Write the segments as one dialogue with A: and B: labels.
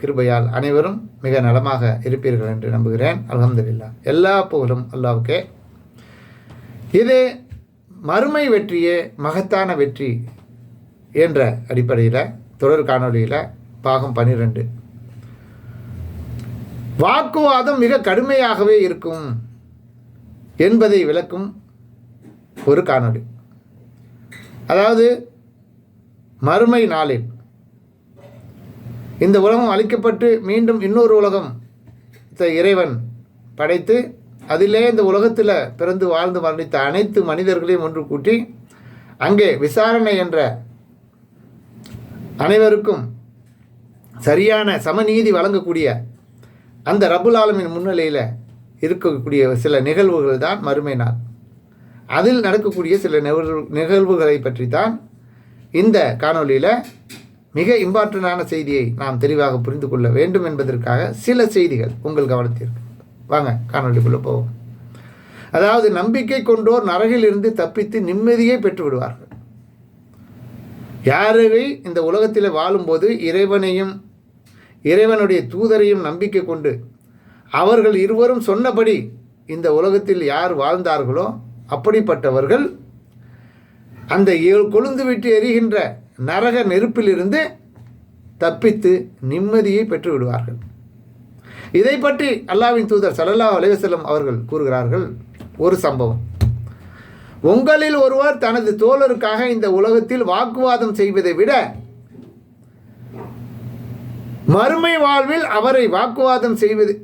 A: கிருபையால் அனைவரும் மிக நலமாக இருப்பீர்கள் என்று நம்புகிறேன். அலமதுல்லா எல்லா புகழும் அல்லாவுக்கே இது மறுமை வெற்றியே மகத்தான வெற்றி என்ற அடிப்படையில் தொடர் காணொளியில் பாகம் பன்னிரெண்டு. வாக்குவாதம் மிக கடுமையாகவே இருக்கும் என்பதை விளக்கும் ஒரு காணொளி. அதாவது மறுமை நாளில் இந்த உலகம் அழிக்கப்பட்டு மீண்டும் இன்னொரு உலகம் த- இறைவன் படைத்து அதிலே இந்த உலகத்தில் பிறந்து வாழ்ந்து மரணித்த அனைத்து மனிதர்களையும் ஒன்று கூட்டி அங்கே விசாரணை என்ற அனைவருக்கும் சரியான சமநீதி வழங்கக்கூடிய அந்த ரபுல் ஆலமின் முன்னிலையில் இருக்கக்கூடிய சில நிகழ்வுகள் தான் மறுமை நாள். அதில் நடக்கக்கூடிய சில நிகழ்வு நிகழ்வுகளை பற்றி தான் இந்த காணொளியில் மிக இம்பார்ட்டண்டான செய்தியை நாம் தெளிவாக புரிந்து கொள்ள வேண்டும் என்பதற்காக சில செய்திகள் உங்கள் கவனத்திற்கு. வாங்க காணொலிக்குள்ளே போவோம். அதாவது நம்பிக்கை கொண்டோர் நரகிலிருந்து தப்பித்து நிம்மதியை பெற்று விடுவார்கள் யாரை இந்த உலகத்தில் வாழும்போது இறைவனையும் இறைவனுடைய தூதரையும் நம்பிக்கை கொண்டு அவர்கள் இருவரும் சொன்னபடி இந்த உலகத்தில் யார் வாழ்ந்தார்களோ அப்படிப்பட்டவர்கள் அந்த ஏ- கொழுந்து விட்டு எரிகின்ற நரக நெருப்பிலிருந்து தப்பித்து நிம்மதியை பெற்று விடுவார்கள் இதை பற்றி அல்லாவின் தூதர் சல்லல்லா அலைவசல்லம் அவர்கள் கூறுகிறார்கள். ஒரு சம்பவம். உங்களில் ஒருவர் தனது தோழருக்காக இந்த உலகத்தில் வாக்குவாதம் செய்வதை விட மறுமை வாழ்வில் அவரை வாக்குவாதம் செய்வது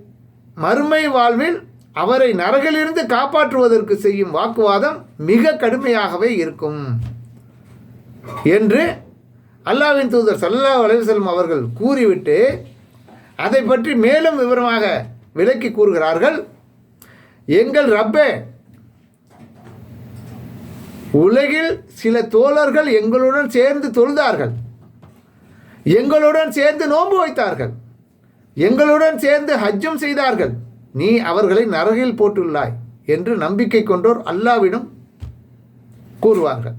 A: மறுமை வாழ்வில் அவரை நரகிலிருந்து காப்பாற்றுவதற்கு செய்யும் வாக்குவாதம் மிக கடுமையாகவே இருக்கும். என்று அல்லாவின் தூதர் சல்லா அலைஹி அவர்கள் கூறிவிட்டு அதை பற்றி மேலும் விவரமாக விளக்கி கூறுகிறார்கள். எங்கள் ரப்பே உலகில் சில தோழர்கள் எங்களுடன் சேர்ந்து தொழுதார்கள். எங்களுடன் சேர்ந்து நோன்பு வைத்தார்கள். எங்களுடன் சேர்ந்து ஹஜ்ஜும் செய்தார்கள். நீ அவர்களை நரகில் போட்டுள்ளாய் என்று நம்பிக்கை கொண்டோர் அல்லாவிடம் கூறுவார்கள்.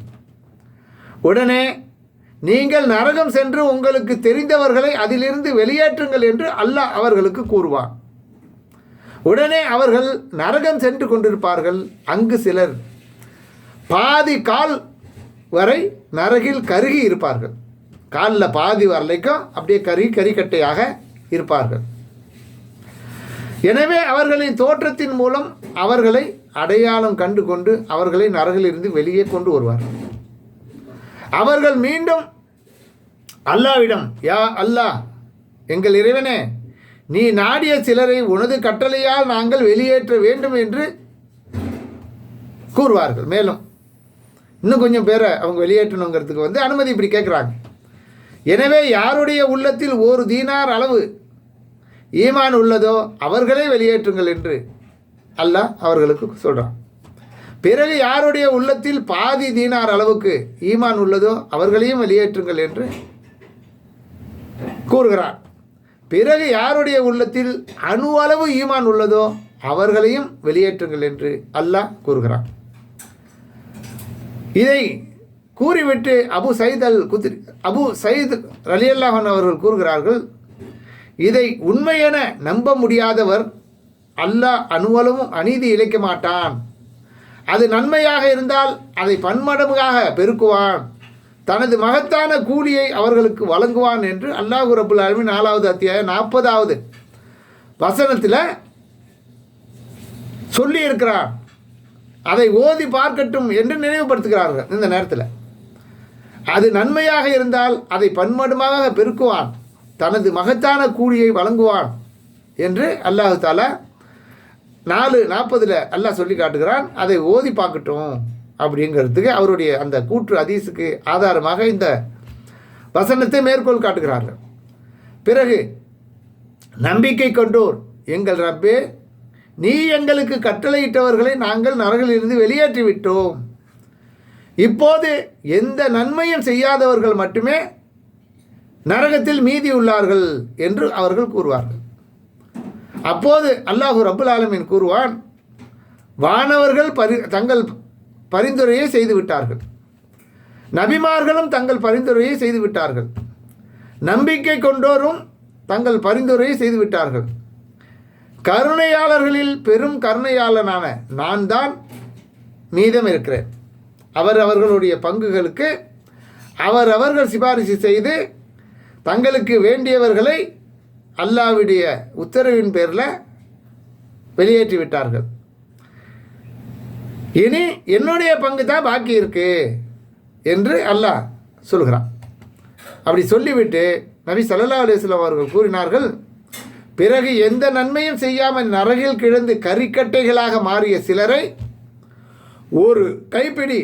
A: உடனே நீங்கள் நரகம் சென்று உங்களுக்கு தெரிந்தவர்களை அதிலிருந்து வெளியேற்றுங்கள் என்று அல்லாஹ் அவர்களுக்கு கூறுவான். உடனே அவர்கள் நரகம் சென்று கொண்டிருப்பார்கள். அங்கு சிலர் பாதி கால் வரை நரகில் கருகி இருப்பார்கள். காலில் பாதி வரலைக்கும் அப்படியே கறி கறிக்கட்டையாக இருப்பார்கள். எனவே அவர்களின் தோற்றத்தின் மூலம் அவர்களை அடையாளம் கண்டு கொண்டு அவர்களை நரகிலிருந்து வெளியே கொண்டு வருவார்கள். அவர்கள் மீண்டும் அல்லாவிடம் யா அல்லாஹ் எங்கள் இறைவனே நீ நாடிய சிலரை உனது கட்டளையால் நாங்கள் வெளியேற்ற வேண்டும் என்று கூறுவார்கள். மேலும் இன்னும் கொஞ்சம் பேரை அவங்க வெளியேற்றணுங்கிறதுக்கு வந்து அனுமதி இப்படி கேட்குறாங்க. எனவே யாருடைய உள்ளத்தில் ஒரு தீனார் அளவு ஈமான் உள்ளதோ அவர்களே வெளியேற்றுங்கள் என்று அல்லாஹ் அவர்களுக்கு சொல்கிறான் பிறகு யாருடைய உள்ளத்தில் பாதி தீனார் அளவுக்கு ஈமான் உள்ளதோ அவர்களையும் வெளியேற்றுங்கள் என்று கூறுகிறார். பிறகு யாருடைய உள்ளத்தில் அணு அளவு ஈமான் உள்ளதோ அவர்களையும் வெளியேற்றுங்கள் என்று அல்லாஹ் கூறுகிறான். இதை கூறிவிட்டு Abu Sayid al Khudri Abu ரலி அல்லாஹன் அவர்கள் கூறுகிறார்கள் இதை உண்மையென நம்ப முடியாதவர் அல்லாஹ் அணுவளவும் அநீதி இழைக்க மாட்டான். அது நன்மையாக இருந்தால் அதை பன்மடங்காக பெருக்குவான். தனது மகத்தான கூலியை அவர்களுக்கு வழங்குவான் என்று அல்லாஹ் ரபுல் ஆலமீன் நாலாவது அத்தியாயம் நாற்பதாவது வசனத்தில் சொல்லி இருக்கிறான் அதை ஓதி பார்க்கட்டும் என்று நினைவுபடுத்துகிறார்கள் இந்த நேரத்தில். அது நன்மையாக இருந்தால் அதை பன்மடமாக பெருக்குவான். தனது மகத்தான கூலியை வழங்குவான் என்று அல்லாஹு தாலா நாலு நாற்பதில் அல்லாஹ் சொல்லி காட்டுகிறான் அதை ஓதி பார்க்கட்டும் அப்படிங்கிறதுக்கு அவருடைய அந்த கூற்று அதீஸுக்கு ஆதாரமாக இந்த வசனத்தை மேற்கோள் காட்டுகிறார்கள். பிறகு நம்பிக்கை கொண்டோர் எங்கள் ரப்பே நீ எங்களுக்கு கட்டளையிட்டவர்களை நாங்கள் நரகிலிருந்து வெளியேற்றி விட்டோம் இப்போது எந்த நன்மையும் செய்யாதவர்கள் மட்டுமே நரகத்தில் மீதி உள்ளார்கள் என்று அவர்கள் கூறுவார்கள். அப்போது அல்லாஹு அபுல் ஆலமின் கூறுவான் வானவர்கள் பரி தங்கள் பரிந்துரையை செய்து விட்டார்கள். நபிமார்களும் தங்கள் பரிந்துரையை செய்து விட்டார்கள். நம்பிக்கை கொண்டோரும் தங்கள் பரிந்துரையை செய்து விட்டார்கள். கருணையாளர்களில் பெரும் கருணையாளனான நான் தான் மீதம் இருக்கிறேன். அவர் அவர்களுடைய பங்குகளுக்கு அவர் அவர்கள் சிபாரிசு செய்து தங்களுக்கு வேண்டியவர்களை அல்லாவுடைய உத்தரவின் பேரில் வெளியேற்றி விட்டார்கள். இனி என்னுடைய பங்கு தான் பாக்கி இருக்கு என்று அல்லாஹ் சொல்கிறான். அப்படி சொல்லிவிட்டு நபி சல்லா அலைஹி அவர்கள் கூறினார்கள் பிறகு எந்த நன்மையும் செய்யாமல் நரகில் கிழந்து கறிக்கட்டைகளாக மாறிய சிலரை ஒரு கைப்பிடி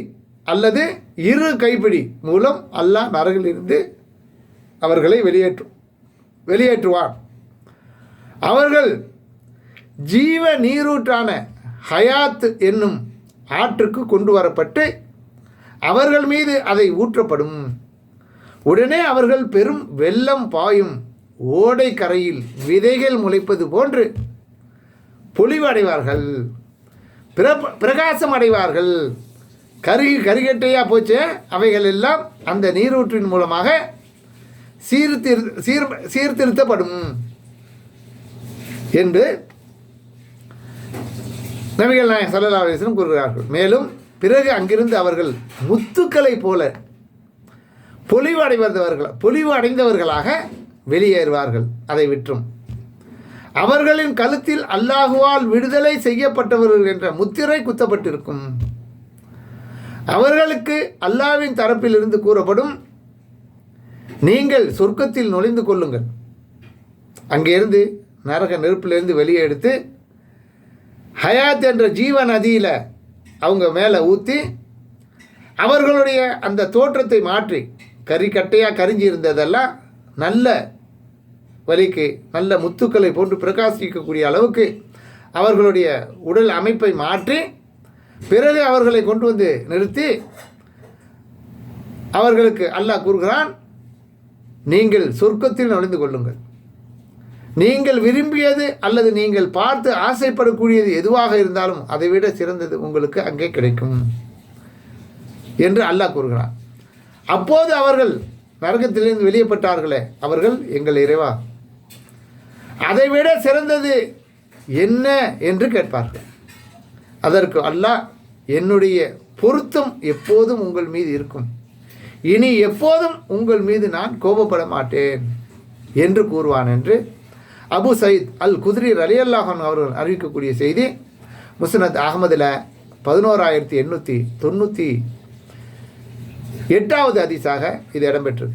A: அல்லது இரு கைப்பிடி மூலம் அல்லாஹ் நரகிலிருந்து அவர்களை வெளியேற்றும் வெளியேற்றுவான். அவர்கள் ஜீவ நீரூற்றான ஹயாத் என்னும் ஆற்றுக்கு கொண்டு வரப்பட்டு அவர்கள் மீது அதை ஊற்றப்படும். உடனே அவர்கள் பெரும் வெள்ளம் பாயும் ஓடை கரையில் விதைகள் முளைப்பது போன்று பொலிவடைவார்கள். பிர பிரகாசம் அடைவார்கள். கருகி கருகட்டையாக போச்சு? அவைகள் எல்லாம் அந்த நீரூற்றின் மூலமாக சீர்திரு சீர் சீர்திருத்தப்படும். என்று நபிகள் நாயகம் சல்லா அலிஸ்லம் கூறுகிறார்கள். மேலும் பிறகு அங்கிருந்து அவர்கள் முத்துக்களை போல பொலிவு அடைவதவர்கள் பொலிவு அடைந்தவர்களாக வெளியேறுவார்கள். அதை விற்றும். அவர்களின் கழுத்தில் அல்லாஹுவால் விடுதலை செய்யப்பட்டவர்கள் என்ற முத்திரை குத்தப்பட்டிருக்கும். அவர்களுக்கு அல்லாவின் தரப்பிலிருந்து கூறப்படும் நீங்கள் சொர்க்கத்தில் நுழைந்து கொள்ளுங்கள். அங்கிருந்து நரக நெருப்பிலேருந்து வெளியே எடுத்து ஹயாத் என்ற ஜீவ நதியில் அவங்க மேலே ஊற்றி அவர்களுடைய அந்த தோற்றத்தை மாற்றி கறிக்கட்டையாக கரிஞ்சி இருந்ததெல்லாம் நல்ல வலிக்கு நல்ல முத்துக்களை போட்டு பிரகாசிக்கக்கூடிய அளவுக்கு அவர்களுடைய உடல் அமைப்பை மாற்றி பிறகு அவர்களை கொண்டு வந்து நிறுத்தி அவர்களுக்கு அல்லாஹ் கூறுகிறான் நீங்கள் சொர்க்கத்தில் நுழைந்து கொள்ளுங்கள். நீங்கள் விரும்பியது அல்லது நீங்கள் பார்த்து ஆசைப்படக்கூடியது எதுவாக இருந்தாலும் அதை விட சிறந்தது உங்களுக்கு அங்கே கிடைக்கும் என்று அல்லாஹ் கூறுகிறான். அப்போது அவர்கள் நரகத்திலிருந்து வெளியப்பட்டார்களே அவர்கள் எங்கள் இறைவா அதைவிட சிறந்தது என்ன என்று கேட்பார்கள். அதற்கு அல்லாஹ் என்னுடைய பொருத்தம் எப்போதும் உங்கள் மீது இருக்கும். இனி எப்போதும் உங்கள் மீது நான் கோபப்பட மாட்டேன் என்று கூறுவான் என்று அபு சயீத் அல் குதிரி ரலியல்லாஹன் அவர்கள் அறிவிக்கக்கூடிய செய்தி முசனத் அகமதில் பதினோராயிரத்தி எண்ணூற்றி தொண்ணூற்றி எட்டாவது அதிசாக இது இடம்பெற்றது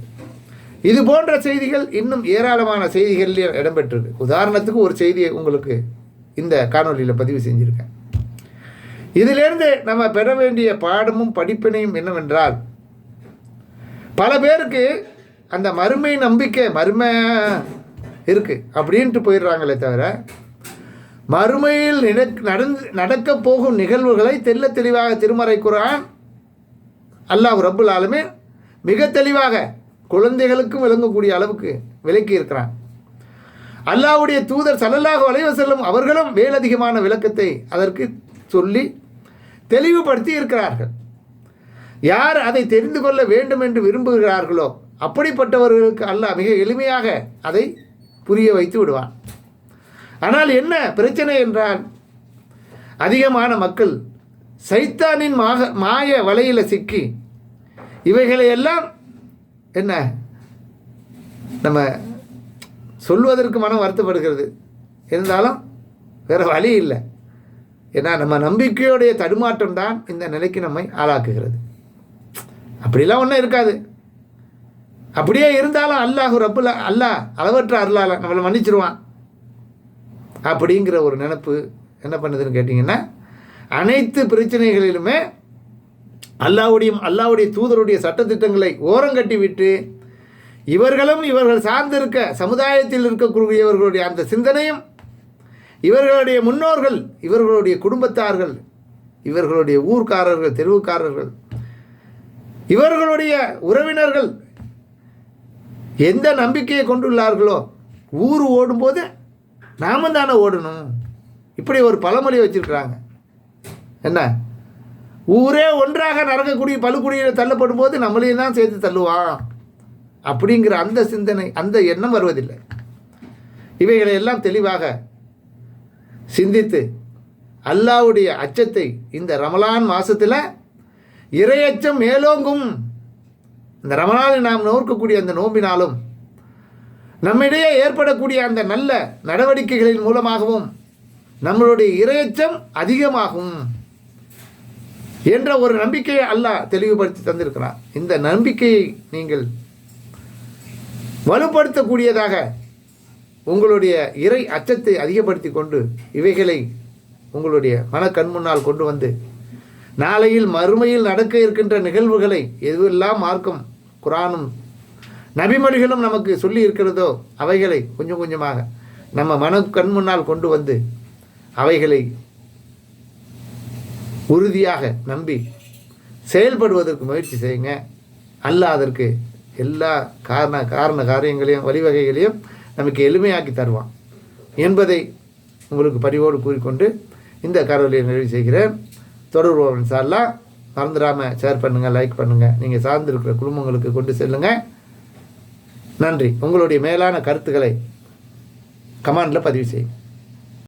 A: இது போன்ற செய்திகள் இன்னும் ஏராளமான செய்திகளில் இடம்பெற்றிருக்கு. உதாரணத்துக்கு ஒரு செய்தியை உங்களுக்கு இந்த காணொலியில் பதிவு செஞ்சுருக்கேன். இதிலிருந்து நம்ம பெற வேண்டிய பாடமும் படிப்பினையும் என்னவென்றால் பல பேருக்கு அந்த மறுமை நம்பிக்கை மறுமை இருக்குது அப்படின்ட்டு போயிடுறாங்களே தவிர மறுமையில் நடக் நடந்து நடக்கப் போகும் நிகழ்வுகளை தெல்ல தெளிவாக திருமறை குரான் அல்லாஹ் ரப்புல் ஆலமே மிக தெளிவாக குழந்தைகளுக்கும் விளங்கக்கூடிய அளவுக்கு விளக்கி இருக்கிறான். அல்லாஹ்வுடைய தூதர் சல்லல்லாஹு வளைவ செல்லும் அவர்களும் மேலதிகமான விளக்கத்தை அதற்கு சொல்லி தெளிவுபடுத்தி இருக்கிறார்கள். யார் அதை தெரிந்து கொள்ள வேண்டும் என்று விரும்புகிறார்களோ அப்படிப்பட்டவர்களுக்கு அல்லாஹ் மிக எளிமையாக அதை புரிய வைத்து விடுவான். ஆனால் என்ன பிரச்சனை என்றால் அதிகமான மக்கள் சைத்தானின் மாக மாய வலையில் சிக்கி இவைகளை எல்லாம் என்ன நம்ம சொல்வதற்கு மனம் வருத்தப்படுகிறது. இருந்தாலும் வேறு வழி இல்லை. ஏன்னா நம்ம நம்பிக்கையுடைய தடுமாற்றம் தான் இந்த நிலைக்கு நம்மை ஆளாக்குகிறது. அப்படிலாம் ஒன்றும் இருக்காது. அப்படியே இருந்தாலும் அல்லாஹ் ரப்புல அல்லாஹ் அளவற்ற அருளால நம்மளை மன்னிச்சிருவான். அப்படிங்கிற ஒரு நினப்பு என்ன பண்ணுதுன்னு கேட்டிங்கன்னா அனைத்து பிரச்சனைகளிலுமே அல்லாவுடைய அல்லாவுடைய தூதருடைய சட்டத்திட்டங்களை ஓரங்கட்டி விட்டு இவர்களும் இவர்கள் சார்ந்திருக்க சமுதாயத்தில் இருக்கக்கூடியவர்களுடைய அந்த சிந்தனையும் இவர்களுடைய முன்னோர்கள் இவர்களுடைய குடும்பத்தார்கள் இவர்களுடைய ஊர்க்காரர்கள் தெருவுக்காரர்கள் இவர்களுடைய உறவினர்கள் எந்த நம்பிக்கையை கொண்டுள்ளார்களோ ஊர் ஓடும்போது நாம தானே ஓடணும். இப்படி ஒரு பழமொழி வச்சுருக்குறாங்க. என்ன? ஊரே ஒன்றாக நடக்கக்கூடிய பழுக்குடியில் தள்ளப்படும் போது நம்மளையும் தான் சேர்த்து தள்ளுவான். அப்படிங்கிற அந்த சிந்தனை அந்த எண்ணம் வருவதில்லை. இவைகளை எல்லாம் தெளிவாக சிந்தித்து அல்லாவுடைய அச்சத்தை இந்த ரமலான் மாதத்தில் இரையச்சம் மேலோங்கும். இந்த ரமலானில் நாம் நோக்கக்கூடிய அந்த நோம்பினாலும் நம்மிடையே ஏற்படக்கூடிய அந்த நல்ல நடவடிக்கைகளின் மூலமாகவும் நம்மளுடைய இரையச்சம் அதிகமாகும் என்ற ஒரு நம்பிக்கையை அல்லாஹ் தெளிவுபடுத்தி தந்திருக்கிறார் இந்த நம்பிக்கையை நீங்கள் வலுப்படுத்தக்கூடியதாக உங்களுடைய இறை அச்சத்தை அதிகப்படுத்தி கொண்டு இவைகளை உங்களுடைய மனக்கண் முன்னால் கொண்டு வந்து நாளையில் மறுமையில் நடக்க இருக்கின்ற நிகழ்வுகளை எதுவெல்லாம் மார்க்கம் குரானும் நபிமொழிகளும் நமக்கு சொல்லி இருக்கிறதோ அவைகளை கொஞ்சம் கொஞ்சமாக நம்ம மன கண் முன்னால் கொண்டு வந்து அவைகளை உறுதியாக நம்பி செயல்படுவதற்கு முயற்சி செய்யுங்க. அல்ல அதற்கு எல்லா காரண காரண காரியங்களையும் வழிவகைகளையும் நமக்கு எளிமையாக்கி தருவான் என்பதை உங்களுக்கு பரிவோடு கூறிக்கொண்டு இந்த கரவலையை நிறைவு செய்கிறேன். தொடர்பு சார்லாம் மறந்துடாமல் ஷேர் பண்ணுங்கள் லைக் பண்ணுங்கள் நீங்கள் சார்ந்திருக்கிற குடும்பங்களுக்கு கொண்டு செல்லுங்கள் நன்றி. உங்களுடைய மேலான கருத்துக்களை கமாண்டில் பதிவு செய்யுங்க